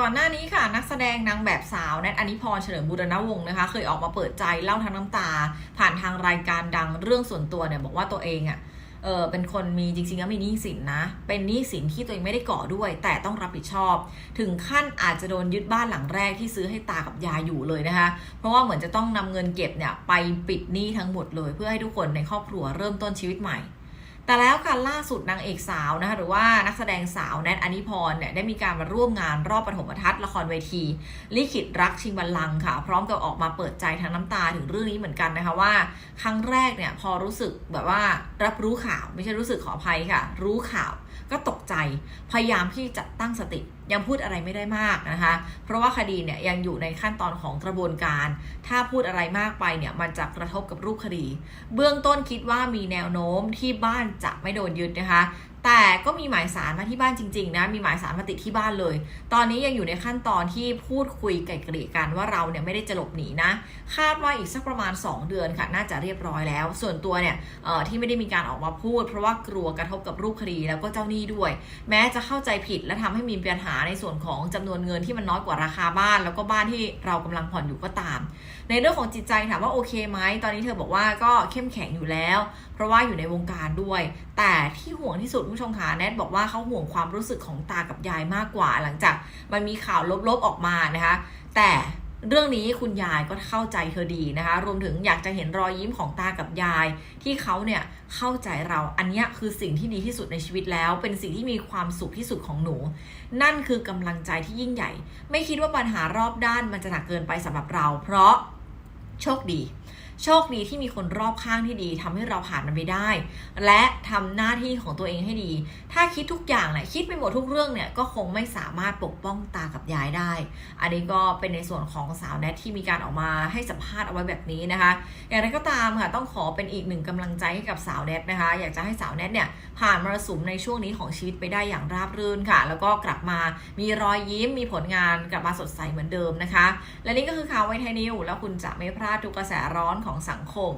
ก่อนหน้านี้ค่ะนักแสดงนางแบบสาวแนทอนิพรเฉลิมบุรณวงศ์นะคะ เคยออกมาเปิดใจเล่าทั้งน้ำตา ผ่านทางรายการดังเรื่องส่วนตัวเนี่ยบอกว่าตัวเองอะ่ะเออเป็นคนมีจริงๆแล้วมีหนี้สินนะ เป็นหนี้สินที่ตัวเองไม่ได้ก่อด้วย แต่ต้องรับผิดชอบ ถึงขั้นอาจจะโดนยึดบ้านหลังแรกที่ซื้อให้ตากับยายอยู่เลยนะคะ เพราะว่าเหมือนจะต้องนำเงินเก็บเนี่ยไปปิดหนี้ทั้งหมดเลย เพื่อให้ทุกคนในครอบครัวเริ่มต้นชีวิตใหม่ แต่แล้วค่ะล่าสุดนางเอกสาวนะคะหรือว่านักแสดงสาวแนทอนิพรเนี่ยได้มีการมาร่วมงานรอบปฐมทัศน์ละครเวที ลิขิตรักชิงบัลลังก์ค่ะ พร้อมกับออกมาเปิดใจทางน้ำตาถึงเรื่องนี้เหมือนกันนะคะว่า ครั้งแรกเนี่ยพอรู้สึกแบบว่ารับรู้ข่าวไม่ใช่รู้สึกขออภัยค่ะ รู้ข่าวก็ตกใจพยายามที่จะตั้งสติยังพูดอะไรไม่ได้มากนะคะ เพราะว่าคดีเนี่ยยังอยู่ในขั้นตอนของกระบวนการ ถ้าพูดอะไรมากไปเนี่ยมันจะกระทบกับรูปคดี เบื้องต้นคิดว่ามีแนวโน้มที่บ้านจะไม่โดนยึดนะคะ แต่ก็มีหมายสารมาที่บ้านจริงๆนะ มีหมายสารมาติดที่บ้านเลย ตอนนี้ยังอยู่ในขั้นตอนที่พูดคุยไกล่เกลี่ยกันว่าเราเนี่ยไม่ได้จะหลบหนีนะ คาดว่าอีกสักประมาณ 2 เดือนค่ะ น่าจะเรียบร้อยแล้ว ส่วนตัวเนี่ยที่ไม่ได้มีการออกมาพูด เพราะว่ากลัวกระทบกับรูปคดีแล้วก็เจ้าหนี้ด้วย แม้จะเข้าใจผิดและทำให้มีปัญหาในส่วนของจำนวนเงินที่มันน้อยกว่าราคาบ้าน แล้วก็บ้านที่เรากำลังผ่อนอยู่ก็ตาม ในเรื่องของจิตใจถามว่าโอเคไหมตอนนี้เธอบอกว่าก็เข้มแข็งอยู่แล้ว เพราะว่าอยู่ในวงการด้วย แต่ที่ห่วงที่สุดผู้ชมขาแนทบอกว่าเขาห่วงความรู้สึกของตากับยายมากกว่า หลังจากมันมีข่าวลบๆออกมานะคะ แต่เรื่องนี้คุณยายก็เข้าใจเธอดีนะคะ รวมถึงอยากจะเห็นรอยยิ้มของตากับยาย ที่เขาเนี่ยเข้าใจเรา อันนี้คือสิ่งที่ดีที่สุดในชีวิตแล้ว เป็นสิ่งที่มีความสุขที่สุดของหนู นั่นคือกำลังใจที่ยิ่งใหญ่ ไม่คิดว่าปัญหารอบด้านมันจะหนักเกินไปสำหรับเรา เพราะโชคดี โชคดีที่มีคนรอบข้างที่ดีทำให้เราผ่านมันไปได้ และทำหน้าที่ของตัวเองให้ดี ถ้าคิดทุกอย่างเนี่ยคิดไปหมดทุกเรื่องเนี่ยก็คงไม่สามารถปกป้องตากับยายได้ อันนี้ก็เป็นในส่วนของสาวแนทที่มีการออกมาให้สัมภาษณ์เอาไว้แบบนี้นะคะ อย่างไรก็ตามค่ะต้องขอเป็นอีกหนึ่งกำลังใจให้กับสาวแนทนะคะ อยากจะให้สาวแนทเนี่ยผ่านมรสุมในช่วงนี้ของชีวิตไปได้อย่างราบรื่นค่ะ แล้วก็กลับมามีรอยยิ้มมีผลงานกลับมาสดใสเหมือนเดิมนะคะ และนี่ก็คือข่าวไวไทยนิวแล้วคุณจะไม่พลาดทุกกระแสร้อนของสังคม